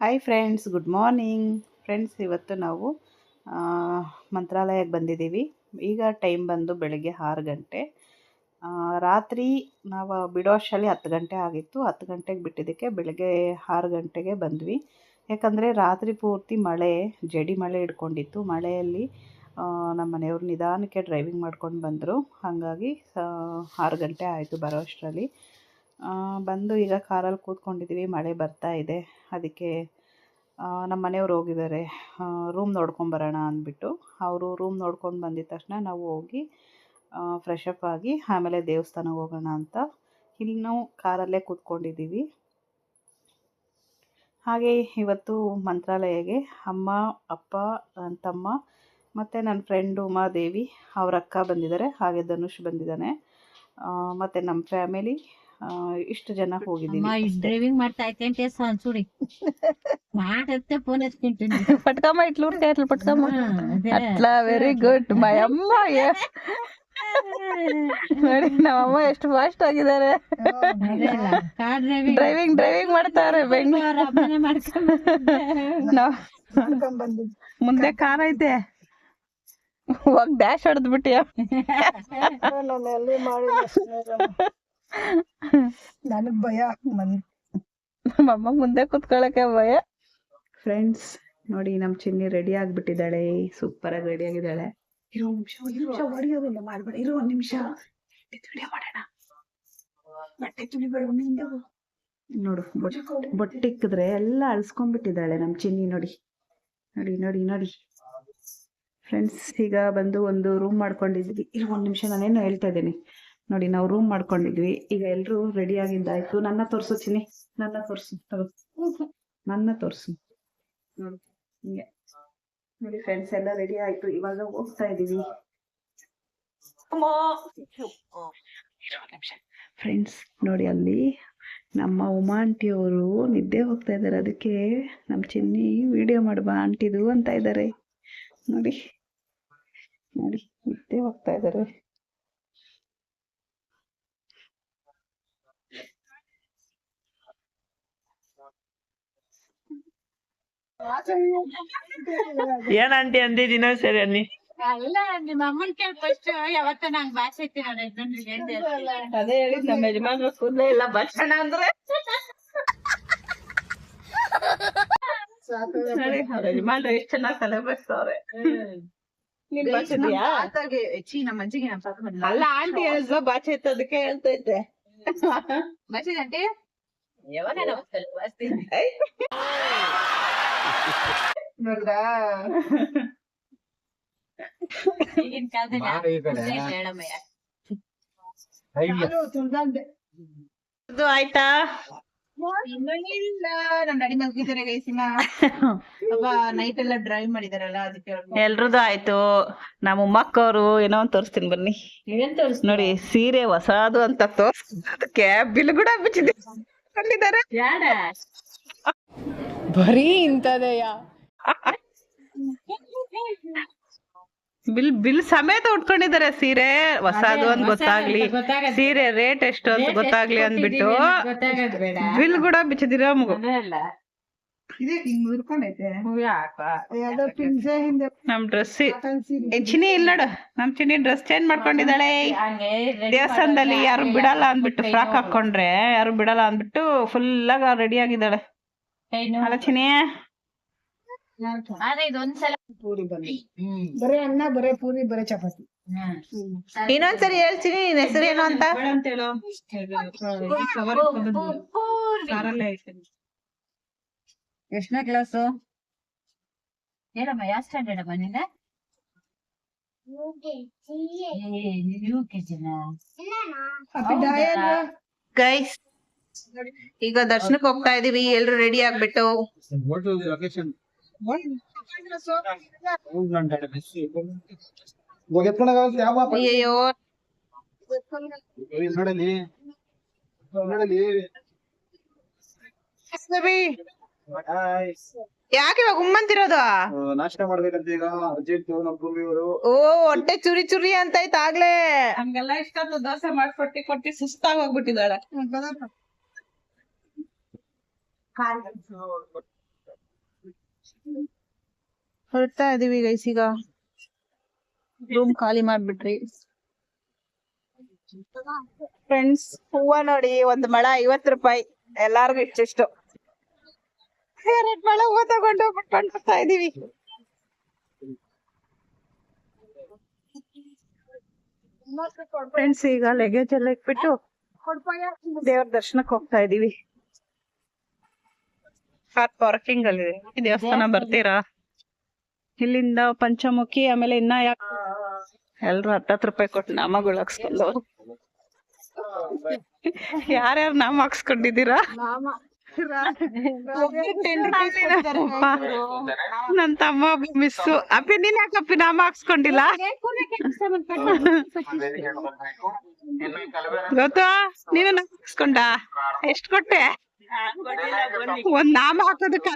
Hi friends good morning friends ಇವತ್ತು ನಾವು ಮಂತ್ರಾಲಯಕ್ಕೆ ಬಂದಿದ್ದೀವಿ. ಈಗ ಟೈಮ್ ಬಂದು ಬೆಳಗ್ಗೆ ಆರು ಗಂಟೆ. ರಾತ್ರಿ ನಾವು ಬಿಡೋ ಅಷ್ಟರಲ್ಲಿ ಹತ್ತು ಗಂಟೆ ಆಗಿತ್ತು. ಹತ್ತು ಗಂಟೆಗೆ ಬಿಟ್ಟಿದ್ದಕ್ಕೆ ಬೆಳಗ್ಗೆ ಆರು ಗಂಟೆಗೆ ಬಂದ್ವಿ. ಯಾಕಂದರೆ ರಾತ್ರಿ ಪೂರ್ತಿ ಮಳೆ, ಜಡಿ ಮಳೆ ಹಿಡ್ಕೊಂಡಿತ್ತು. ಮಳೆಯಲ್ಲಿ ನಮ್ಮ ಮನೆಯವರು ನಿಧಾನಕ್ಕೆ ಡ್ರೈವಿಂಗ್ ಮಾಡ್ಕೊಂಡು ಬಂದರು. ಹಾಗಾಗಿ ಆರು ಗಂಟೆ ಆಯಿತು ಬರೋ ಅಷ್ಟರಲ್ಲಿ ಬಂದು ಈಗ ಕಾರಲ್ಲಿ ಕೂತ್ಕೊಂಡಿದ್ದೀವಿ ಮಳೆ ಬರ್ತಾ ಇದೆ. ಅದಕ್ಕೆ ನಮ್ಮ ಮನೆಯವ್ರು ಹೋಗಿದ್ದಾರೆ. ರೂಮ್ ನೋಡ್ಕೊಂಬರೋಣ ಅಂದ್ಬಿಟ್ಟು. ಅವರು ರೂಮ್ ನೋಡ್ಕೊಂಡು ಬಂದಿದ ತಕ್ಷಣ ನಾವು ಹೋಗಿ ಫ್ರೆಶ್ ಅಪ್ ಆಗಿ ಆಮೇಲೆ ದೇವಸ್ಥಾನಕ್ಕೆ ಹೋಗೋಣ ಅಂತ. ಇಲ್ಲಿ ಕಾರಲ್ಲೇ ಕೂತ್ಕೊಂಡಿದ್ದೀವಿ ಹಾಗೆ ಇವತ್ತು ಮಂತ್ರಾಲಯಗೆ ಅಮ್ಮ, ಅಪ್ಪ ನನ್ನ ತಮ್ಮ ಮತ್ತು ನನ್ನ ಫ್ರೆಂಡು ಉಮಾದೇವಿ ಅವ್ರ ಅಕ್ಕ ಬಂದಿದ್ದಾರೆ. ಹಾಗೆ ಧನುಷ್ ಬಂದಿದ್ದಾನೆ. ಮತ್ತು ನಮ್ಮ ಫ್ಯಾಮಿಲಿ ಇಷ್ಟು ಜನ ಹೋಗಿದ್ದೀವಿ ಅಮ್ಮ ಡ್ರೈವಿಂಗ್ ಮಾಡ್ತಾ ಐತೆ ಅನ್ಸುಡಿ ಮಾಡತ್ತೆ ಫೋನ್ ಹಚ್ಕೊಂತೀನಿ ಪಟ್ಕಮ್ಮ ಇಟ್ಲು ಇಟ್ಲು ಪಟ್ಕಮ್ಮ. ಅಟ್ಲ ವೆರಿ ಗುಡ್ ಮೈ ಅಮ್ಮ ನೋಡಿ ನಮ್ಮಮ್ಮ ಎಷ್ಟು ಫಾಸ್ಟ್ ಆಗಿದ್ದಾರೆ. ಕಾರ್ ಡ್ರೈವಿಂಗ್ ಡ್ರೈವಿಂಗ್ ಡ್ರೈವಿಂಗ್ ಮಾಡ್ತಾರೆ ಬೆಂಗಳೂರು ನಾವ್ ಮುಂದೆ ಕಾರ್ ಐತೆ. ಹೋಗ್ ಡ್ಯಾಶ್ ಹೊಡೆದ್ ಬಿಟ್ಟಿಯ ನನಗ್ ಭಯ. ಮನ್ ನಮ್ಮಮ್ಮ ಮುಂದೆ ಕುತ್ಕೊಳಕ್ಕೆ ಭಯ. ಫ್ರೆಂಡ್ಸ್ ನೋಡಿ ನಮ್ ಚಿನ್ನಿ ರೆಡಿ ಆಗ್ಬಿಟ್ಟಿದ್ದಾಳೆ. ಸೂಪರ್ ಆಗಿ ರೆಡಿ ಆಗಿದ್ದಾಳೆ. ಇರೋ ನಿಮಿಷ ನಿಮಿಷ ಹೊಡಿಯೋದಿಲ್ಲ ಮಾಡ್ಬೇಡ. ಇರೋ ಒಂದ್ ನಿಮಿಷ. ವಿಡಿಯೋ ಮಾಡೋಣ. ಬಟ್ಟೆ ತುಳಿಬೇಡ ನೋಡು ಬೊಟ್- ಬೊಟ್ಟಿಕ್ಕಿದ್ರೆ ಎಲ್ಲ ಅಳ್ಸ್ಕೊಂಡ್ಬಿಟ್ಟಿದ್ದಾಳೆ ನಮ್ಮ ಚಿನ್ನಿ ನೋಡಿ. ನೋಡಿ ನೋಡಿ ನೋಡಿ. ಫ್ರೆಂಡ್ಸ್ ಈಗ ಬಂದು ಒಂದು ರೂಮ್ ಮಾಡ್ಕೊಂಡಿದ್ವಿ. ಇರೋ ಒಂದ್ ನಿಮಿಷ ನಾನೇನು ಹೇಳ್ತಾ ಇದ್ದೀನಿ. ನೋಡಿ ನಾವು ರೂಮ್ ಮಾಡ್ಕೊಂಡಿದ್ವಿ. ಈಗ ಎಲ್ಲರೂ ರೆಡಿ ಆಗಿದ್ದಾಯ್ತು. ನನ್ನ ತೋರಿಸು ಚಿನಿ ನನ್ನ ತೋರಿಸು. ತಗೋ. ನನ್ನ ತೋರಿಸು. ನೋಡಿ. ಹಿಂಗೆ. ನೋಡಿ ಫ್ರೆಂಡ್ಸ್ ಎಲ್ಲ ರೆಡಿ ಆಯ್ತು. ಇವಾಗ ಹೋಗ್ತಾ ಇದೀವಿ. ಫ್ರೆಂಡ್ಸ್ ನೋಡಿ ಅಲ್ಲಿ ನಮ್ಮ ಉಮಾ ಆಂಟಿ ಅವರು ನಿದ್ದೆ ಹೋಗ್ತಾ ಇದ್ದಾರೆ. ಅದಕ್ಕೆ ನಮ್ಮ ಚಿನ್ನಿ ವಿಡಿಯೋ ಮಾಡ್ಬಾ ಆಂಟಿದು ಅಂತ ಇದ್ದಾರೆ. ನೋಡಿ. ನೋಡಿ, ನಿದ್ದೆ ಹೋಗ್ತಾ ಇದ್ದಾರೆ. ಏನ್ ಆಂಟಿ ಅಂದಿದ್ದೀನ ಸರಿ ಅನ್ನಿ? ಅಲ್ಲ ನಿಮ್ಮ ಅಮ್ಮನ್ ಕೇಳಿ ಫಸ್ಟ್ ಯಾವತ್ತ ನಂಗ್ ಭಾಷೆ ಐತಿ ಗಂಡ ಅದೇ ಹೇಳಿದ್ ನಮ್ಮ ಯಜಮಾನ್ರು ಕೂದಲೇ ಇಲ್ಲ ಬಚ್ಚಣ ಅಂದ್ರೆ? ಯಜಮಾನ್ರು ಎಷ್ಟ್ ಚೆನ್ನಾಗ್ ತಲೆ ಬಗ್ಸವ್ರೆ ನೀನ್? ಚೀ ನಮ್ಮ ಅಜ್ಜಿಗೆ ನಮ್ಮ ಅಲ್ಲ ಆಂಟಿ ಹೇಳಿದ್ವ ಬಾಚೆ ಅದಕ್ಕೆ ಹೇಳ್ತೈತೆ. ಬಚ್ಚಿದಂತೆ ಆಂಟಿ? ಕಾಲದಲ್ಲಿ ತುಳ್ದಂಡೆ ಇದು ಆಯ್ತಾ? ನಮ್ಮ ಮಕ್ಕವ್ರು ಏನೋ ಒಂದ್ ತೋರಿಸ್ತೀನಿ ಬನ್ನಿ. ಏನ್ ತೋರಿಸ್ ನೋಡಿ ಸೀರೆ ಹೊಸದು ಅಂತ ತೋರ್ಸ್ ಅದಕ್ಕೆ ಬಿಲ್ ಕೂಡ ಬಿಚ್ಚಿದ್ದಾರೆ ಬರೀ ಇಂತದೆಯ ಬಿಲ್ ಬಿಲ್ ಸಮೇತ ಉಟ್ಕೊಂಡಿದ್ದಾರೆ ಸೀರೆ. ಹೊಸದು ಅಂತ ಗೊತ್ತಾಗ್ಲಿ. ಸೀರೆ ರೇಟ್ ಎಷ್ಟು ಅಂತ ಗೊತ್ತಾಗ್ಲಿ ಅಂದ್ಬಿಟ್ಟು ಬಿಲ್ ಕೂಡ ಬಿಚ್ಚಿದಿರ ಮಗು? ನಮ್ ಡ್ರೆಸ್ ಚಿನಿ ಇಲ್ಲ ನೋಡು. ನಮ್ ಚಿನಿ ಡ್ರೆಸ್ ಚೇಂಜ್ ಮಾಡ್ಕೊಂಡಿದ್ದಾಳೆ. ದೇವಸ್ಥಾನದಲ್ಲಿ ಯಾರು ಬಿಡಲ್ಲ ಅಂದ್ಬಿಟ್ಟು ಫ್ರಾಕ್ ಹಾಕೊಂಡ್ರೆ ಯಾರು ಬಿಡಲ್ಲ ಅಂದ್ಬಿಟ್ಟು ಫುಲ್ ಆಗ ರೆಡಿ ಆಗಿದ್ದಾಳೆ. ಅಲ್ಲ ಚಿನಿ ಬರೇ ಅನ್ನ ಬರೇ ಪೂರಿ ಬರೇ ಚಪಾತಿ. ಇನ್ನೊಂದ್ಸರಿ ಹೇಳ್ತೀನಿ ನಿನ್ ಹೆಸರು ಏನು ಅಂತ? ಎಷ್ಟನೇ ಕ್ಲಾಸು ಏನಮ್ಮ ಯಾವ ಸ್ಟ್ಯಾಂಡರ್ಡ್ ಅಮ್ಮ ನಿನ್ನ ಯು ಕೆ ಜಿನ? ಅಪ್ಪಿ ಡಾಯಲ್ ಗೈಸ್ ಈಗ ದರ್ಶನಕ್ಕೆ ಹೋಗ್ತಾ ಇದೀವಿ ಎಲ್ರು ರೆಡಿ ಆಗ್ಬಿಟ್ಟು. ಅಯ್ಯೋ ಯಾಕೆ ಇವಾಗ ಉಮ್ಮಂತಿರೋದು? ನಾಷ್ಟ ಮಾಡ್ಬೇಕಂತ ಈಗ ಅರ್ಜೆಂಟ್ ಭೂಮಿಯವರು ಓ ಹೊಟ್ಟೆ ಚುರಿ ಚುರಿ ಅಂತ ಆಯ್ತು ಆಗ್ಲೇ. ಹಂಗೆಲ್ಲ ಇಷ್ಟ ದೋಸೆ ಮಾಡ್ಕೊಟ್ಟಿ ಕೊಟ್ಟಿ ಸುಸ್ತಾಗಿ ಹೋಗ್ಬಿಟ್ಟಿದ್ದಾಳೆ. ಹೊರಡ್ತಾ ಇದೀವಿ ಗೈಸ್ ಈಗ. ರೂಮ್ ಖಾಲಿ ಮಾಡ್ಬಿಟ್ರಿ. ಫ್ರೆಂಡ್ಸ್ ಹೂವ ನೋಡಿ ಒಂದ್ ಮಳ ಐವತ್ ರೂಪಾಯಿ. ಎಲ್ಲಾರ್ಗು ಇಷ್ಟಿಷ್ಟು. ಎರಡ್ ಮಳ ಹೂವ ತಗೊಂಡು ಬಿಟ್ಕೊಂಡು ಬರ್ತಾ ಇದೀವಿ. ಫ್ರೆಂಡ್ಸ್ ಈಗ ಲಗೇಜ್ ಎಲ್ಲ ಇಟ್ಬಿಟ್ಟು ದೇವ್ರ ದರ್ಶನಕ್ಕೆ ಹೋಗ್ತಾ ಇದೀವಿ. ಕಾರ್ ಪಾರ್ಕಿಂಗ್ ಅಲ್ಲಿ ದೇವಸ್ಥಾನ ಬರ್ತೀರಾ? ಇಲ್ಲಿಂದ ಪಂಚಮುಖಿ ಆಮೇಲೆ ಇನ್ನ ಯಾಕೆ ಎಲ್ರು ಹತ್ತತ್ತು ರೂಪಾಯಿ ಕೊಟ್ಟು ನಾಮಗಳು ಹಾಕ್ಸ್ಕೊಂಡು ಯಾರ್ಯಾರು ನಾಮ ಹಾಕ್ಸ್ಕೊಂಡಿದ್ದೀರಾ? ನನ್ ತಮ್ಮ ಮಿಸ್ಸು ಅಪ್ಪಿ ನೀನ್ ಯಾಕಪ್ಪಿ ನಾಮ ಹಾಕ್ಸ್ಕೊಂಡಿಲ್ಲ? ಗೊತ್ತಾ? ನೀನು ನಾಮ ಹಾಕ್ಸ್ಕೊಂಡ? ಎಷ್ಟ್ ಕೊಟ್ಟೆ? ಒಂದ್ ನಾಮ ಹಾಕೋದಕ್ಕೆ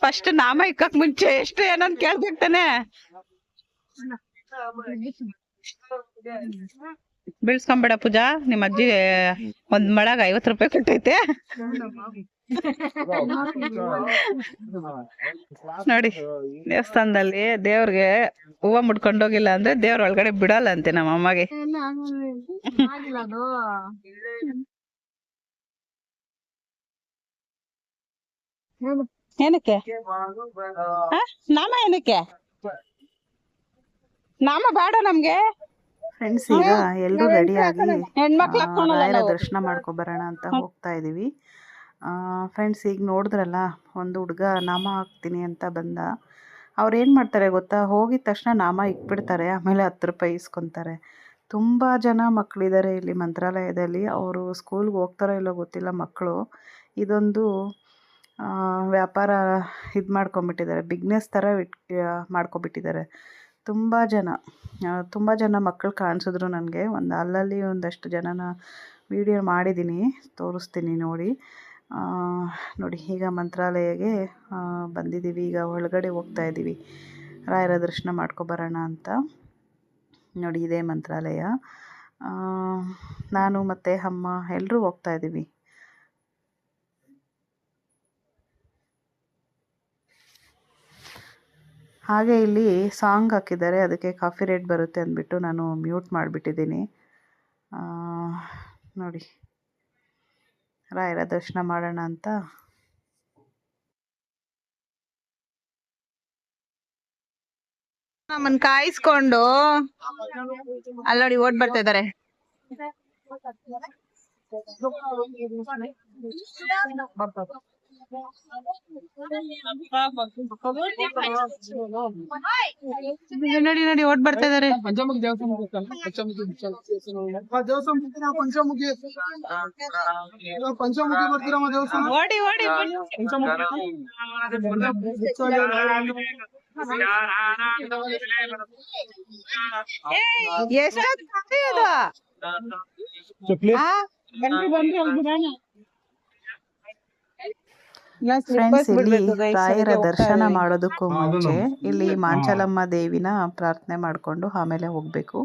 ಫಸ್ಟ್ ನಾಮ ಇಕ್ಕಕ್ ಮುಂಚೆ ಎಷ್ಟು ಏನಂತ ಕೇಳ್ಬೇಕು ತಾನೆ? ಬೀಳ್ಸ್ಕೊಂಬೇಡ ಪೂಜಾ ನಿಮ್ಮ ಅಜ್ಜಿ ಒಂದ್ ಮಳಗ ಐವತ್ ರೂಪಾಯಿ ಕೊಟ್ಟೈತೆ. ನೋಡಿ, ದೇವಸ್ಥಾನದಲ್ಲಿ ದೇವ್ರಿಗೆ ಹೂವ ಮುಡ್ಕೊಂಡೋಗಿಲ್ಲ ಅಂದ್ರೆ ದೇವ್ರ ಒಳಗಡೆ ಬಿಡಲ್ಲ ಅಂತೆ ನಮ್ಮ ಅಮ್ಮಗೆ. ಏನಕ್ಕೆ? ನಾಮ ಏನಕ್ಕೆ? ನಾಮ ಬೇಡ ನಮ್ಗೆ. ಫ್ರೆಂಡ್ಸ್ ಈಗ ಎಲ್ಲರೂ ರೆಡಿಯಾಗಿ ರಾಯರ. ದರ್ಶನ ಮಾಡ್ಕೊ ಬರೋಣ ಅಂತ ಹೋಗ್ತಾ ಇದ್ದೀವಿ ಫ್ರೆಂಡ್ಸ್ ಈಗ ನೋಡಿದ್ರಲ್ಲ ಒಂದು ಹುಡುಗ ನಾಮ ಹಾಕ್ತೀನಿ ಅಂತ ಬಂದ. ಅವ್ರು ಏನು ಮಾಡ್ತಾರೆ ಗೊತ್ತಾ? ಹೋಗಿದ ತಕ್ಷಣ ನಾಮ ಇಟ್ಬಿಡ್ತಾರೆ ಆಮೇಲೆ ಹತ್ತು ರೂಪಾಯಿ ಇಸ್ಕೊತಾರೆ. ತುಂಬ ಜನ ಮಕ್ಕಳಿದ್ದಾರೆ ಇಲ್ಲಿ ಮಂತ್ರಾಲಯದಲ್ಲಿ. ಅವರು ಸ್ಕೂಲ್ಗೆ ಹೋಗ್ತಾರೋ ಇಲ್ಲೋ ಗೊತ್ತಿಲ್ಲ ಮಕ್ಕಳು ಇದೊಂದು ವ್ಯಾಪಾರ ಇದು ಮಾಡ್ಕೊಂಬಿಟ್ಟಿದ್ದಾರೆ ಬಿಗ್ನೆಸ್ ಥರ ಇಟ್ ಮಾಡ್ಕೊಬಿಟ್ಟಿದ್ದಾರೆ ತುಂಬ ಜನ ತುಂಬ ಜನ ಮಕ್ಕಳು ಕಾಣಿಸಿದ್ರು ನನಗೆ. ಒಂದು ಅಲ್ಲಲ್ಲಿ ಒಂದಷ್ಟು ಜನನ ವಿಡಿಯೋ ಮಾಡಿದ್ದೀನಿ ತೋರಿಸ್ತೀನಿ ನೋಡಿ. ನೋಡಿ ಈಗ ಮಂತ್ರಾಲಯಗೆ ಆ, ಬಂದಿದ್ದೀವಿ ಈಗ ಒಳಗಡೆ ಹೋಗ್ತಾ ಇದ್ದೀವಿ ರಾಯರ ದರ್ಶನ ಮಾಡ್ಕೊಬರೋಣ ಅಂತ. ನೋಡಿ ಇದೇ ಮಂತ್ರಾಲಯ. ನಾನು ಮತ್ತು ಅಮ್ಮ ಎಲ್ಲರೂ ಹೋಗ್ತಾ ಇದ್ದೀವಿ ಹಾಗೆ ಇಲ್ಲಿ ಸಾಂಗ್ ಹಾಕಿದ್ದಾರೆ. ಅದಕ್ಕೆ ಕಾಫಿ ರೇಟ್ ಬರುತ್ತೆ ಅಂದ್ಬಿಟ್ಟು ನಾನು ಮ್ಯೂಟ್ ಮಾಡಿಬಿಟ್ಟಿದ್ದೀನಿ. ನೋಡಿ. ರಾಯರ ದರ್ಶನ ಮಾಡೋಣ ಅಂತ. ನಮ್ಮನ್ ಕಾಯಿಸ್ಕೊಂಡು ಅಲ್ಲಿ ನೋಡಿ ಓಟ್ ಬರ್ತಾ ಇದಾರೆ ನೋಡಿ ನೋಡಿ ಓಟ್ ಬರ್ತಾ ಇದಾರೆ ಪಂಚಮುಖಿ ದೇವಸ್ಥಾನ ದೇವಸ್ಥಾನ ಪಂಚಮುಖಿ ಪಂಚಮುಖಿ ಬರ್ತೀರಮ್ಮ ದೇವಸ್ಥಾನ ಓಡಿ ಓಡಿ ಎಷ್ಟೊತ್ತು ಅದು ಆ? ಬನ್ರಿ ಬನ್ರಿ ಅಲ್ಲಿ ಬಿಡೋಣ. ಫ್ರೆಂಡ್ಸ್ ಇಲ್ಲಿ ರಾಯರ ದರ್ಶನ ಮಾಡೋದಕ್ಕೂ ಮುಂಚೆ ಇಲ್ಲಿ ಮಾಂಚಲಮ್ಮ ದೇವಿನ ಪ್ರಾರ್ಥನೆ ಮಾಡಿಕೊಂಡು ಆಮೇಲೆ ಹೋಗಬೇಕು.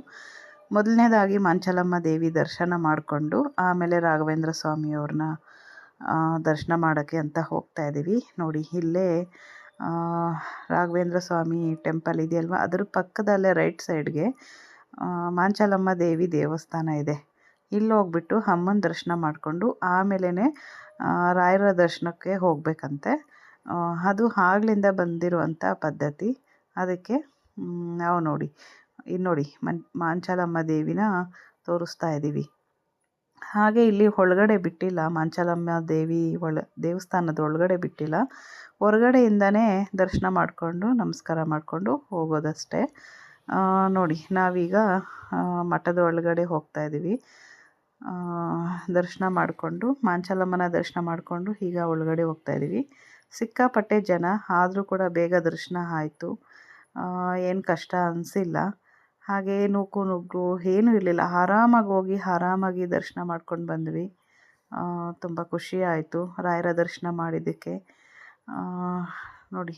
ಮೊದಲನೇದಾಗಿ ಮಾಂಚಲಮ್ಮ ದೇವಿ ದರ್ಶನ ಮಾಡಿಕೊಂಡು ಆಮೇಲೆ ರಾಘವೇಂದ್ರ ಸ್ವಾಮಿಯವ್ರನ್ನ ದರ್ಶನ ಮಾಡೋಕ್ಕೆ ಅಂತ ಹೋಗ್ತಾ ಇದ್ದೀವಿ ನೋಡಿ ಇಲ್ಲೇ ಆ, ರಾಘವೇಂದ್ರ ಸ್ವಾಮಿ ಟೆಂಪಲ್ ಇದೆಯಲ್ವ? ಅದ್ರ ಪಕ್ಕದಲ್ಲೇ ರೈಟ್ ಸೈಡ್ಗೆ ಮಾಂಚಲಮ್ಮ ದೇವಿ ದೇವಸ್ಥಾನ ಇದೆ. ಇಲ್ಲಿ ಹೋಗ್ಬಿಟ್ಟು ಅಮ್ಮನ ದರ್ಶನ ಮಾಡಿಕೊಂಡು ಆಮೇಲೆ ರಾಯರ ದರ್ಶನಕ್ಕೆ ಹೋಗಬೇಕಂತೆ. ಅದು ಆಗ್ಲಿಂದ ಬಂದಿರುವಂಥ ಪದ್ಧತಿ. ಅದಕ್ಕೆ ನಾವು ನೋಡಿ. ಇಲ್ಲಿ ನೋಡಿ, ಮನ್, ಮಾಂಚಾಲಮ್ಮ ದೇವಿನ ತೋರಿಸ್ತಾ ಇದ್ದೀವಿ ಹಾಗೆ ಇಲ್ಲಿ ಒಳಗಡೆ ಬಿಟ್ಟಿಲ್ಲ, ಮಾಂಚಾಲಮ್ಮ ದೇವಿ ಒಳ, ದೇವಸ್ಥಾನದ ಒಳಗಡೆ ಬಿಟ್ಟಿಲ್ಲ. ಹೊರಗಡೆಯಿಂದನೇ ದರ್ಶನ ಮಾಡಿಕೊಂಡು, ನಮಸ್ಕಾರ ಮಾಡಿಕೊಂಡು ಹೋಗೋದಷ್ಟೇ. ನೋಡಿ, ನಾವೀಗ ಮಠದ ಒಳಗಡೆ ಹೋಗ್ತಾ ಇದ್ದೀವಿ ದರ್ಶನ ಮಾಡಿಕೊಂಡು, ಮಾಂಚಲಮ್ಮನ ದರ್ಶನ ಮಾಡಿಕೊಂಡು ಈಗ ಒಳಗಡೆ ಹೋಗ್ತಾ ಇದ್ದೀವಿ ಸಿಕ್ಕಾಪಟ್ಟೆ ಜನ, ಆದರೂ ಕೂಡ ಬೇಗ ದರ್ಶನ ಆಯಿತು. ಏನು ಕಷ್ಟ ಅನಿಸಿಲ್ಲ. ಹಾಗೆ ನೂಕು ನುಗ್ಗು ಏನೂ ಇರಲಿಲ್ಲ. ಆರಾಮಾಗಿ ಹೋಗಿ, ಆರಾಮಾಗಿ ದರ್ಶನ ಮಾಡ್ಕೊಂಡು ಬಂದ್ವಿ. ತುಂಬ ಖುಷಿ ಆಯಿತು ರಾಯರ ದರ್ಶನ ಮಾಡಿದ್ದಕ್ಕೆ. ನೋಡಿ,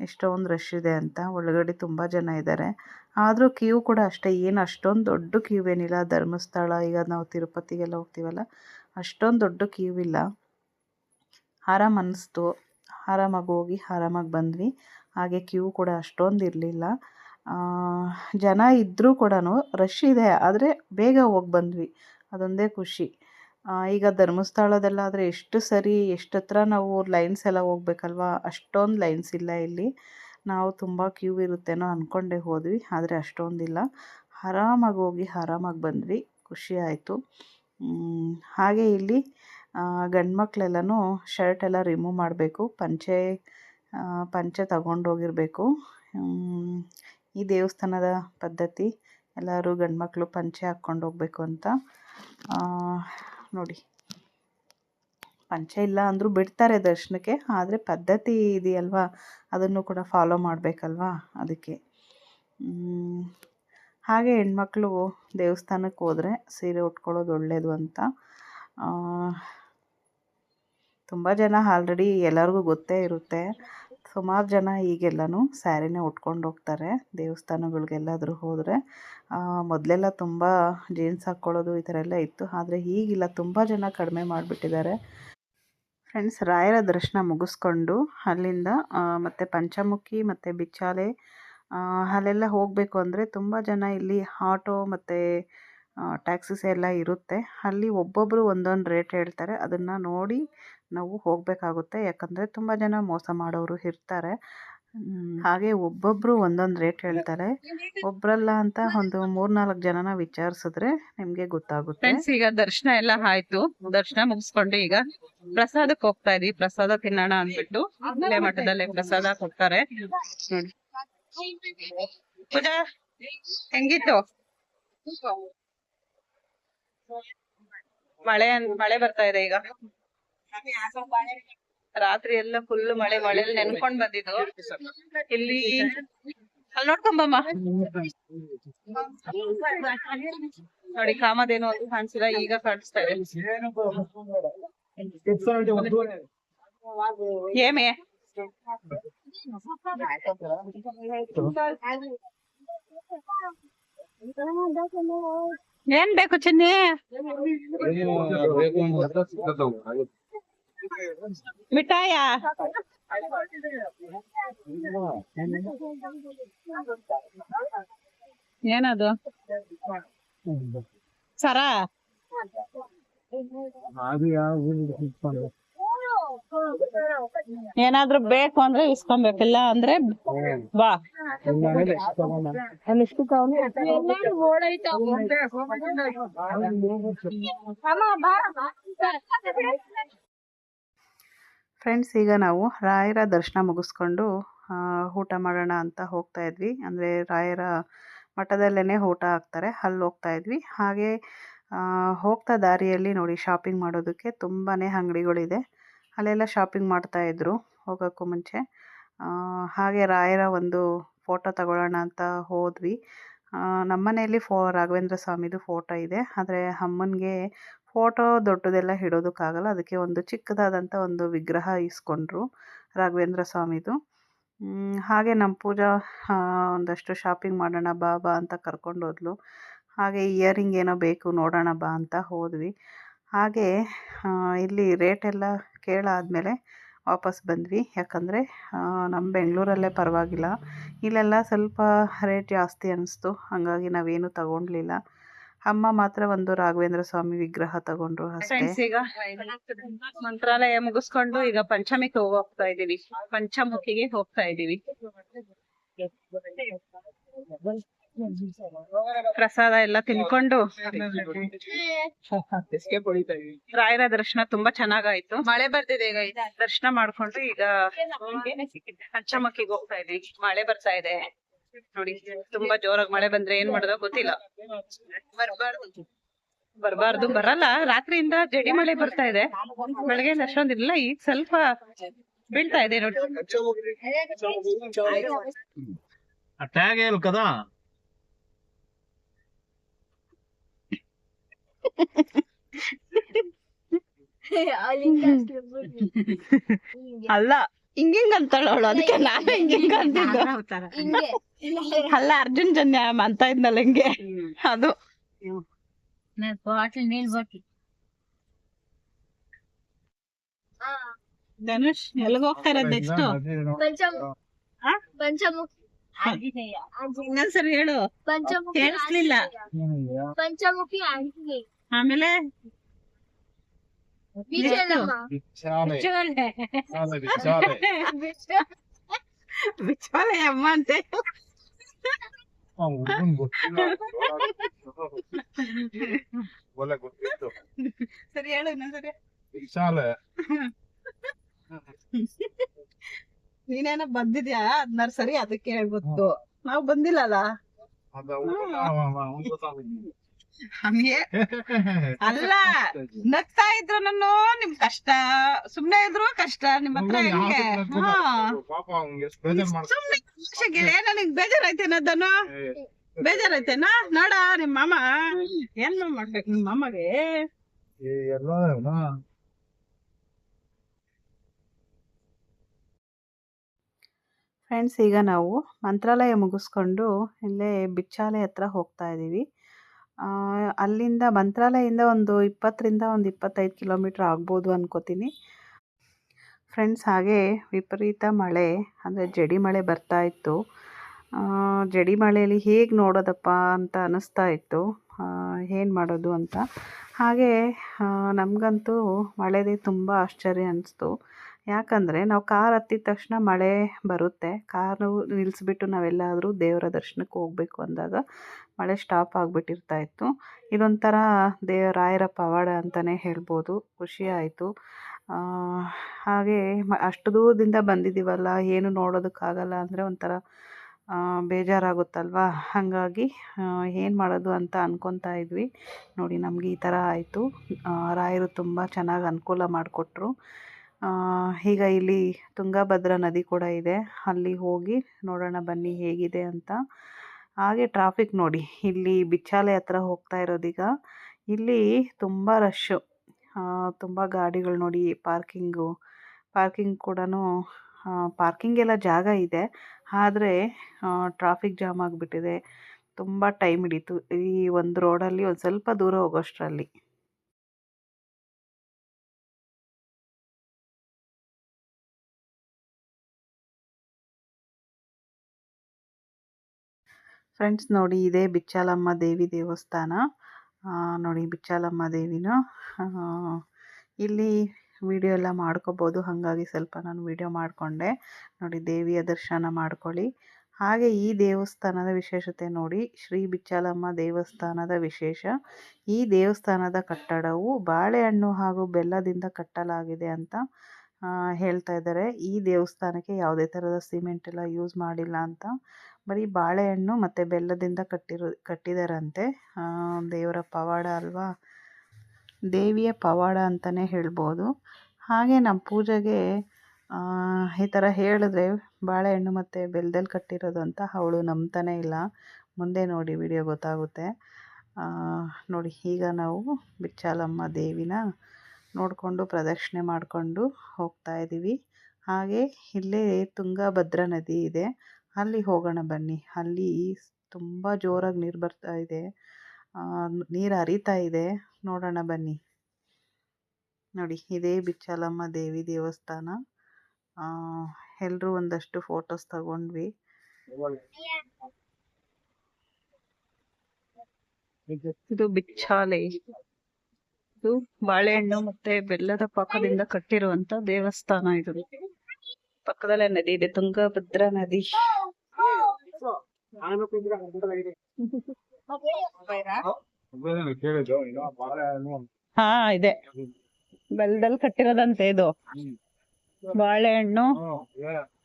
ಎಷ್ಟೊಂದು ರಶ್ ಇದೆ ಅಂತ. ಒಳಗಡೆ ತುಂಬ ಜನ ಇದ್ದಾರೆ ಆದರೂ ಕ್ಯೂ ಕೂಡ ಅಷ್ಟೇ. ಏನು ಅಷ್ಟೊಂದು ದೊಡ್ಡ ಕ್ಯೂ ಏನಿಲ್ಲ ಧರ್ಮಸ್ಥಳ, ಈಗ ನಾವು ತಿರುಪತಿಗೆಲ್ಲ ಹೋಗ್ತೀವಲ್ಲ, ಅಷ್ಟೊಂದು ದೊಡ್ಡ ಕ್ಯೂ ಇಲ್ಲ ಆರಾಮ್ ಅನ್ನಿಸ್ತು ಆರಾಮಾಗಿ ಹೋಗಿ, ಆರಾಮಾಗಿ ಬಂದ್ವಿ. ಹಾಗೆ ಕ್ಯೂ ಕೂಡ ಅಷ್ಟೊಂದು ಇರಲಿಲ್ಲ. ಜನ ಇದ್ದರೂ ಕೂಡ ರಶ್ ಇದೆ. ಆದರೆ ಬೇಗ ಹೋಗಿ ಬಂದ್ವಿ. ಅದೊಂದೇ ಖುಷಿ. ಈಗ ಈಗ ಧರ್ಮಸ್ಥಳದಲ್ಲಾದರೆ ಎಷ್ಟು ಸರಿ ಎಷ್ಟು ನಾವು ಲೈನ್ಸ್ ಎಲ್ಲ ಹೋಗ್ಬೇಕಲ್ವಾ? ಅಷ್ಟೊಂದು ಲೈನ್ಸ್ ಇಲ್ಲ ಇಲ್ಲಿ. ನಾವು ತುಂಬ ಕ್ಯೂ ಇರುತ್ತೇನೋ ಅಂದ್ಕೊಂಡೇ ಹೋದ್ವಿ, ಆದರೆ ಅಷ್ಟೊಂದಿಲ್ಲ. ಆರಾಮಾಗಿ ಹೋಗಿ ಆರಾಮಾಗಿ ಬಂದ್ವಿ, ಖುಷಿ ಆಯಿತು. ಹಾಗೆ ಇಲ್ಲಿ ಗಂಡು ಮಕ್ಕಳೆಲ್ಲನೂ ಶರ್ಟ್ ಎಲ್ಲ ರಿಮೂವ್ ಮಾಡಬೇಕು, ಪಂಚೆ ಪಂಚೆ ತಗೊಂಡೋಗಿರಬೇಕು ಈ ದೇವಸ್ಥಾನದ ಪದ್ಧತಿ, ಎಲ್ಲರೂ ಗಂಡು ಮಕ್ಕಳು ಪಂಚೆ ಹಾಕ್ಕೊಂಡು ಹೋಗಬೇಕು ಅಂತ. ನೋಡಿ. ಪಂಚೆ ಇಲ್ಲ ಅಂದರೂ ಬಿಡ್ತಾರೆ ದರ್ಶನಕ್ಕೆ, ಆದರೆ ಪದ್ಧತಿ ಇದೆಯಲ್ವಾ? ಅದನ್ನು ಕೂಡ ಫಾಲೋ ಮಾಡಬೇಕಲ್ವಾ ಅದಕ್ಕೆ? ಹಾಗೆ ಹೆಣ್ಮಕ್ಳು ದೇವಸ್ಥಾನಕ್ಕೆ ಹೋದರೆ ಸೀರೆ ಉಟ್ಕೊಳ್ಳೋದು ಒಳ್ಳೆಯದು ಅಂತ. ತುಂಬ ಜನ ಆಲ್ರೆಡಿ ಎಲ್ಲರಿಗೂ ಗೊತ್ತೇ ಇರುತ್ತೆ. ಸುಮಾರು ಜನ ಈಗೆಲ್ಲನೂ ಸ್ಯಾರಿನೇ ಉಟ್ಕೊಂಡು ಹೋಗ್ತಾರೆ ದೇವಸ್ಥಾನಗಳಿಗೆಲ್ಲಾದರೂ ಹೋದರೆ. ಮೊದಲೆಲ್ಲ ತುಂಬ ಜೀನ್ಸ್ ಹಾಕ್ಕೊಳ್ಳೋದು ಈ ಥರ ಎಲ್ಲ ಇತ್ತು, ಆದರೆ ಈಗಿಲ್ಲ, ತುಂಬ ಜನ ಕಡಿಮೆ ಮಾಡಿಬಿಟ್ಟಿದ್ದಾರೆ. ಫ್ರೆಂಡ್ಸ್ ರಾಯರ ದರ್ಶನ ಮುಗಿಸ್ಕೊಂಡು ಅಲ್ಲಿಂದ ಮತ್ತು ಪಂಚಮುಖಿ, ಮತ್ತು ಬಿಚ್ಚಾಲೆ ಅಲ್ಲೆಲ್ಲ ಹೋಗಬೇಕು ಅಂದರೆ ತುಂಬ ಜನ ಇಲ್ಲಿ ಆಟೋ ಮತ್ತು ಟ್ಯಾಕ್ಸಿಸ್ ಎಲ್ಲ ಇರುತ್ತೆ. ಅಲ್ಲಿ ಒಬ್ಬೊಬ್ಬರು ಒಂದೊಂದು ರೇಟ್ ಹೇಳ್ತಾರೆ. ಅದನ್ನು ನೋಡಿ ನಾವು ಹೋಗಬೇಕಾಗುತ್ತೆ. ಯಾಕಂದರೆ ತುಂಬ ಜನ ಮೋಸ ಮಾಡೋರು ಇರ್ತಾರೆ. ಹಾಗೆ ಒಬ್ಬೊಬ್ಬರು ಒಂದೊಂದು ರೇಟ್ ಹೇಳ್ತಾರೆ. ಒಬ್ರಲ್ಲ ಅಂತ ಒಂದು ಮೂರ್ನಾಲ್ಕು ಜನನ ವಿಚಾರಿಸಿದ್ರೆ ನಿಮ್ಗೆ ಗೊತ್ತಾಗುತ್ತೆ. ಈಗ ದರ್ಶನ ಎಲ್ಲ ಆಯ್ತು. ದರ್ಶನ ಮುಗಿಸ್ಕೊಂಡು ಈಗ. ಪ್ರಸಾದಕ್ಕೆ ಹೋಗ್ತಾ ಇದೀವಿ. ಪ್ರಸಾದ ತಿನ್ನೋಣ ಅಂದ್ಬಿಟ್ಟು ಇಲ್ಲೇ ಮಠದಲ್ಲೇ ಪ್ರಸಾದ ಕೊಡ್ತಾರೆ. ನೋಡಿ. ಪೂಜಾ ಹೆಂಗಿತ್ತು? ಮಳೆ ಮಳೆ ಬರ್ತಾ ಇದೆ ಈಗ. ರಾತ್ರಿ ಎಲ್ಲ ಫುಲ್ ಮಳೆ ಮಳೆ ನೆನ್ಕೊಂಡ್ ಬಂದಿದ್ದು. ಇಲ್ಲಿ ಅಲ್ಲಿ ನೋಡ್ಕೊಂಬಮ್ಮ. ನೋಡಿ ಏನು ಅಂತ ಕಾಣಿಸಿಲ್ಲ, ಈಗ ಕಾಣಿಸ್ತಾ ಇದೆ. ಏಮೆ ಏನ್ ಬೇಕು ಚಿನ್ನಿ? ಮಿಠಾಯ ಏನದು ಸರ ಏನಾದ್ರೂ ಬೇಕು ಅಂದ್ರೆ ಇಸ್ಕೊಬೇಕಿಲ್ಲ ಅಂದ್ರೆ ಬಾ. ಫ್ರೆಂಡ್ಸ್ ಈಗ ನಾವು ರಾಯರ ದರ್ಶನ ಮುಗಿಸ್ಕೊಂಡು ಊಟ ಮಾಡೋಣ ಅಂತ ಹೋಗ್ತಾ ಇದ್ವಿ. ಅಂದರೆ ರಾಯರ ಮಠದಲ್ಲೇ ಊಟ ಹಾಕ್ತಾರೆ. ಅಲ್ಲಿ ಹೋಗ್ತಾ ಇದ್ವಿ. ಹಾಗೆ ಹೋಗ್ತಾ ದಾರಿಯಲ್ಲಿ ನೋಡಿ ಶಾಪಿಂಗ್ ಮಾಡೋದಕ್ಕೆ ತುಂಬಾ ಅಂಗಡಿಗಳಿದೆ. ಅಲ್ಲೆಲ್ಲ ಶಾಪಿಂಗ್ ಮಾಡ್ತಾಯಿದ್ರು ಹೋಗೋಕ್ಕೂ ಮುಂಚೆ. ಹಾಗೆ ರಾಯರ ಒಂದು ಫೋಟೋ ತಗೊಳ್ಳೋಣ ಅಂತ ಹೋದ್ವಿ. ನಮ್ಮನೆಯಲ್ಲಿ ಫೋ, ರಾಘವೇಂದ್ರ ಸ್ವಾಮಿದು ಫೋಟೋ ಇದೆ. ಆದರೆ ಅಮ್ಮನಿಗೆ ಫೋಟೋ ದೊಡ್ಡದೆಲ್ಲ ಇಡೋದಕ್ಕಾಗಲ್ಲ ಅದಕ್ಕೆ ಒಂದು ಚಿಕ್ಕದಾದಂಥ ಒಂದು ವಿಗ್ರಹ ಇಸ್ಕೊಂಡ್ರು ರಾಘವೇಂದ್ರ ಸ್ವಾಮಿದು. ಹಾಗೆ ನಮ್ಮ ಪೂಜಾ ಒಂದಷ್ಟು ಶಾಪಿಂಗ್ ಮಾಡೋಣ ಬಾ ಬಾ ಅಂತ ಕರ್ಕೊಂಡು ಹೋದ್ಲು. ಹಾಗೆ ಇಯರಿಂಗ್ ಏನೋ ಬೇಕು ನೋಡೋಣ ಬಾ ಅಂತ ಹೋದ್ವಿ. ಹಾಗೆ ಇಲ್ಲಿ ರೇಟ್ ಎಲ್ಲ ಕೇಳಾದ್ಮೇಲೆ ವಾಪಸ್ ಬಂದ್ವಿ. ಯಾಕಂದರೆ ನಮ್ಮ ಬೆಂಗಳೂರಲ್ಲೇ ಪರವಾಗಿಲ್ಲ. ಇಲ್ಲೆಲ್ಲ ಸ್ವಲ್ಪ ರೇಟ್ ಜಾಸ್ತಿ ಅನ್ನಿಸ್ತು ಹಾಗಾಗಿ ನಾವೇನು ತಗೊಂಡ್ಲಿಲ್ಲ. ಅಮ್ಮ ಮಾತ್ರ ಒಂದು ರಾಘವೇಂದ್ರ ಸ್ವಾಮಿ ವಿಗ್ರಹ ತಗೊಂಡ್ರು ಅಷ್ಟೇ. ಈಗ ಮಂತ್ರಾಲಯ ಮುಗಿಸ್ಕೊಂಡು ಈಗ ಪಂಚಮಿಗೆ ಹೋಗ್ತಾ ಇದೀವಿ ಪಂಚಮುಖಿಗೆ ಹೋಗ್ತಾ ಇದೀವಿ ಪ್ರಸಾದ ಎಲ್ಲ ತಿನ್ಕೊಂಡು ರಾಯರ ದರ್ಶನ ತುಂಬಾ ಚೆನ್ನಾಗಾಯ್ತು. ಮಳೆ ಬರ್ತಿದೆ ಈಗ. ದರ್ಶನ ಮಾಡ್ಕೊಂಡು ಈಗ ಪಂಚಮುಖಿಗೆ ಹೋಗ್ತಾ ಇದೀವಿ ಮಳೆ ಬರ್ತಾ ಇದೆ. ನೋಡಿ ತುಂಬಾ ಜೋರಾಗಿ ಮಳೆ ಬಂದ್ರೆ ಏನ್ ಮಾಡೋದ ಗೊತ್ತಿಲ್ಲ. ಬರಬಾರ್ದು ಬರಲ್ಲ. ರಾತ್ರಿಯಿಂದ ಜಡಿ ಮಳೆ ಬರ್ತಾ ಇದೆ. ಬೆಳಗ್ಗೆ ಅಷ್ಟೊಂದ್ ಇಲ್ಲ ಈಗ ಸ್ವಲ್ಪ ಬೀಳ್ತಾ ಇದೆ ನೋಡಿ. ಟ್ಯಾಗ್ ಏಲ್ ಅಲ್ಲ. ಹಿಂಗಿಂಗ್ ಅಂತಾಳ ಅವಳು? ಅದಕ್ಕೆ ನಾನು ಹಿಂಗಿಂಗ್ ಅಂತಿದ್ದು ಅಲ್ಲ ಅರ್ಜುನ್ ಜನ್ಯ ಅಂತ ಇದ್ನಲ್ಲ ಹಿಂಗೆ. ಅದು. ಬಾಟಲ್ ನೀರ್ ಬಾಟಲ್ ಧನುಷ್ ಎಲ್ಲಿಗೆ ಹೋಗ್ತಾ ಇರೋದು ನೆಕ್ಸ್ಟ್ ಪಂಚಮುಖಿ. ಇನ್ನೊಂದ್ಸರಿ ಹೇಳು. ಪಂಚಮುಖಿ ಕೇಳಿಸ್ಲಿಲ್ಲ. ಬಿಚ್ಚಾಲೆ ಅಮ್ಮ ಅಂತೆ ಒಳ್ಳೆ ಗೊತ್ತಿತ್ತು ಸರಿ ಹೇಳು ಇನ್ನೊಂದ್ಸರಿ ಶಾಲೆ ನೀನೇನ ಬಂದಿದ್ಯಾ ಅದ್ನಾರ ಸರಿ ಅದಕ್ಕೆ ಹೇಳ್ಬೋದು ನಾವ್ ಬಂದಿಲ್ಲಲ್ಲ ಹಂಗೆ. ಅಲ್ಲ ನಗ್ತಾ ಇದ್ರು ನಾನು ನಿಮ್ ಕಷ್ಟ. ಸುಮ್ನೆ ಇದ್ರು ಕಷ್ಟ ನಿಮ್ ಹತ್ರ ಹೆಂಗೆ? ಸುಮ್ನೆ ನನಗ್ ಬೇಜಾರೈತೇನ ಅದನ್ನು. ಬೇಜಾರೈತೇನ ನೋಡ ನಿಮ್ ಮಾಮ. ಏನ್ ಮಾಡ್ಬೇಕು? ನಿಮ್ ಮಾಮಗೆ? ಫ್ರೆಂಡ್ಸ್ ಈಗ ನಾವು ಮಂತ್ರಾಲಯ ಮುಗಿಸ್ಕೊಂಡು ಇಲ್ಲೇ ಬಿಚ್ಚಾಲೆ ಹತ್ರ ಹೋಗ್ತಾ ಇದ್ದೀವಿ. ಅಲ್ಲಿಂದ ಮಂತ್ರಾಲಯದಿಂದ ಒಂದು ಇಪ್ಪತ್ತರಿಂದ ಒಂದು ಇಪ್ಪತ್ತೈದು ಕಿಲೋಮೀಟ್ರ್ ಆಗ್ಬೋದು ಅನ್ಕೋತೀನಿ. ಫ್ರೆಂಡ್ಸ್ ಹಾಗೆ ವಿಪರೀತ ಮಳೆ, ಅಂದರೆ ಜಡಿ ಮಳೆ ಬರ್ತಾ ಇತ್ತು. ಜಡಿ ಮಳೆಯಲ್ಲಿ ಹೇಗೆ ನೋಡೋದಪ್ಪ ಅಂತ ಅನ್ನಿಸ್ತಾ ಇತ್ತು. ಏನು ಮಾಡೋದು ಅಂತ. ಹಾಗೆ ನಮಗಂತೂ ಮಳೆದೇ ತುಂಬ ಆಶ್ಚರ್ಯ ಅನಿಸ್ತು. ಯಾಕಂದರೆ ನಾವು ಕಾರ್ ಹತ್ತಿದ ತಕ್ಷಣ ಮಳೆ ಬರುತ್ತೆ. ಕಾರು ನಿಲ್ಲಿಸ್ಬಿಟ್ಟು ನಾವೆಲ್ಲಾದರೂ ದೇವರ ದರ್ಶನಕ್ಕೆ ಹೋಗಬೇಕು ಅಂದಾಗ ಮಳೆ ಸ್ಟಾಪ್ ಆಗಿಬಿಟ್ಟಿರ್ತಾ ಇತ್ತು. ಇದೊಂಥರ ದೇವ ರಾಯರ ಪವಾಡ ಅಂತಲೇ ಹೇಳ್ಬೋದು. ಖುಷಿ ಆಯಿತು. ಹಾಗೆ ಅಷ್ಟು ದೂರದಿಂದ ಬಂದಿದ್ದೀವಲ್ಲ ಏನು ನೋಡೋದಕ್ಕಾಗಲ್ಲ ಅಂದರೆ ಒಂಥರ ಬೇಜಾರಾಗುತ್ತಲ್ವ? ಹಾಗಾಗಿ ಏನು ಮಾಡೋದು ಅಂತ ಅಂದ್ಕೊತಾ ಇದ್ವಿ. ನೋಡಿ ನಮಗೆ ಈ ಥರ ಆಯಿತು. ರಾಯರು ತುಂಬ ಚೆನ್ನಾಗಿ ಅನುಕೂಲ ಮಾಡಿಕೊಟ್ರು. ಈಗ ಇಲ್ಲಿ ತುಂಗಭದ್ರಾ ನದಿ ಕೂಡ ಇದೆ. ಅಲ್ಲಿ ಹೋಗಿ ನೋಡೋಣ ಬನ್ನಿ ಹೇಗಿದೆ ಅಂತ. ಹಾಗೆ ಟ್ರಾಫಿಕ್ ನೋಡಿ, ಇಲ್ಲಿ ಬಿಚ್ಚಾಲೆ ಹತ್ರ ಹೋಗ್ತಾ ಇರೋದೀಗ, ಇಲ್ಲಿ ತುಂಬ ರಶ್ಶು ತುಂಬ ಗಾಡಿಗಳು ನೋಡಿ ಪಾರ್ಕಿಂಗು ಪಾರ್ಕಿಂಗ್ ಕೂಡ ಪಾರ್ಕಿಂಗ್ ಎಲ್ಲ ಜಾಗ ಇದೆ. ಆದರೆ ಟ್ರಾಫಿಕ್ ಜಾಮ್ ಆಗಿಬಿಟ್ಟಿದೆ. ತುಂಬ ಟೈಮ್ ಹಿಡೀತು. ಈ ಒಂದು ರೋಡಲ್ಲಿ ಒಂದು ಸ್ವಲ್ಪ ದೂರ ಹೋಗೋಷ್ಟರಲ್ಲಿ. ಫ್ರೆಂಡ್ಸ್ ನೋಡಿ ಇದೇ ಬಿಚ್ಚಾಲಮ್ಮ ದೇವಿ ದೇವಸ್ಥಾನ. ನೋಡಿ ಬಿಚ್ಚಾಲಮ್ಮ ದೇವಿನ. ಇಲ್ಲಿ ವಿಡಿಯೋ ಎಲ್ಲ ಮಾಡ್ಕೋಬೋದು. ಹಾಗಾಗಿ ಸ್ವಲ್ಪ ನಾನು ವಿಡಿಯೋ ಮಾಡಿಕೊಂಡೆ. ನೋಡಿ ದೇವಿಯ ದರ್ಶನ ಮಾಡ್ಕೊಳ್ಳಿ. ಹಾಗೆ ಈ ದೇವಸ್ಥಾನದ ವಿಶೇಷತೆ ನೋಡಿ. ಶ್ರೀ ಬಿಚ್ಚಾಲಮ್ಮ ದೇವಸ್ಥಾನದ ವಿಶೇಷ. ಈ ದೇವಸ್ಥಾನದ ಕಟ್ಟಡವು ಬಾಳೆಹಣ್ಣು ಹಾಗೂ ಬೆಲ್ಲದಿಂದ ಕಟ್ಟಲಾಗಿದೆ ಅಂತ ಹೇಳ್ತಾ ಇದ್ದಾರೆ. ಈ ದೇವಸ್ಥಾನಕ್ಕೆ ಯಾವುದೇ ಥರದ ಸಿಮೆಂಟ್ ಎಲ್ಲ ಯೂಸ್ ಮಾಡಿಲ್ಲ ಅಂತ. ಬರೀ ಬಾಳೆಹಣ್ಣು ಮತ್ತು ಬೆಲ್ಲದಿಂದ ಕಟ್ಟಿರೋ, ಕಟ್ಟಿದಾರಂತೆ. ದೇವರ ಪವಾಡ ಅಲ್ವಾ? ದೇವಿಯ ಪವಾಡ ಅಂತಲೇ ಹೇಳ್ಬೋದು. ಹಾಗೆ ನಮ್ಮ ಪೂಜೆಗೆ ಈ ಥರ ಹೇಳಿದ್ರೆ ಬಾಳೆಹಣ್ಣು ಮತ್ತು ಬೆಲ್ದಲ್ಲಿ ಕಟ್ಟಿರೋದು ಅಂತ ಅವಳು ನಂಬ್ತಾನೇ ಇಲ್ಲ. ಮುಂದೆ ನೋಡಿ ವಿಡಿಯೋ ಗೊತ್ತಾಗುತ್ತೆ. ನೋಡಿ ಈಗ ನಾವು ಬಿಚ್ಚಾಲಮ್ಮ ದೇವಿನ ನೋಡಿಕೊಂಡು ಪ್ರದಕ್ಷಿಣೆ ಮಾಡಿಕೊಂಡು ಹೋಗ್ತಾ ಇದ್ದೀವಿ ಹಾಗೆ ಇಲ್ಲೇ ತುಂಗಭದ್ರಾ ನದಿ ಇದೆ. ಅಲ್ಲಿ ಹೋಗೋಣ ಬನ್ನಿ. ಅಲ್ಲಿ ತುಂಬ ಜೋರಾಗಿ ನೀರು ಬರ್ತಾ ಇದೆ. ನೀರು ಹರಿತಾ ಇದೆ. ನೋಡೋಣ ಬನ್ನಿ. ನೋಡಿ, ಇದೇ ಬಿಚ್ಚಾಲಮ್ಮ ದೇವಿ ದೇವಸ್ಥಾನ. ಎಲ್ಲರೂ ಒಂದಷ್ಟು ಫೋಟೋಸ್ ತಗೊಂಡ್ವಿ. ಇದು ಬಿಚ್ಚಾಲೆ. ಇದು ಬಾಳೆಹಣ್ಣು ಮತ್ತೆ ಬೆಲ್ಲದ ಪಾಕದಿಂದ ಕಟ್ಟಿರುವಂತ ದೇವಸ್ಥಾನ ಇದು. ಪಕ್ಕದಲ್ಲೇ ನದಿ ಇದೆ, ತುಂಗಭದ್ರಾ ನದಿ. ಹಾ, ಇದೆ. ಬೆಲ್ಲದಲ್ಲಿ ಕಟ್ಟಿರೋದಂತೆ ಇದು. ಬಾಳೆಹಣ್ಣು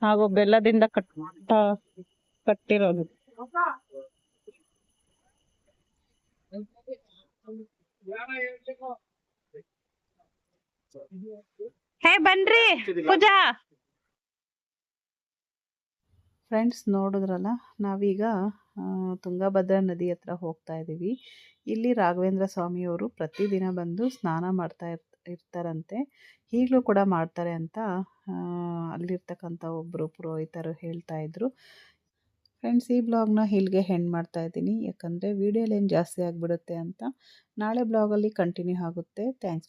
ಹಾಗೂ ಬೆಲ್ಲದಿಂದ ಕಟ್ಟ, ಕಟ್ಟಿರೋದು. ಹೇ, ಬನ್ರಿ, ಪೂಜಾ. ಫ್ರೆಂಡ್ಸ್ ನೋಡಿದ್ರಲ್ಲ, ನಾವೀಗ ತುಂಗಭದ್ರಾ ನದಿ ಹತ್ರ ಹೋಗ್ತಾ ಇದ್ದೀವಿ ಇಲ್ಲಿ ರಾಘವೇಂದ್ರ ಸ್ವಾಮಿಯವರು ಪ್ರತಿದಿನ ಬಂದು ಸ್ನಾನ ಮಾಡ್ತಾ ಇರ್, ಇರ್ತಾರಂತೆ. ಈಗಲೂ ಕೂಡ ಮಾಡ್ತಾರೆ ಅಂತ ಅಲ್ಲಿರ್ತಕ್ಕಂಥ ಒಬ್ಬರು ಪುರೋಹಿತರು ಹೇಳ್ತಾ ಇದ್ರು. ಫ್ರೆಂಡ್ಸ್ ಈ ಬ್ಲಾಗ್ನ ಇಲ್ಲಿಗೆ ಹೆಂಡ್ ಮಾಡ್ತಾ ಇದ್ದೀನಿ. ಯಾಕಂದರೆ ವೀಡಿಯೋ ಲೇನ್ ಜಾಸ್ತಿ ಆಗಿಬಿಡುತ್ತೆ ಅಂತ ನಾಳೆ ಬ್ಲಾಗಲ್ಲಿ ಕಂಟಿನ್ಯೂ ಆಗುತ್ತೆ. ಥ್ಯಾಂಕ್ಸ್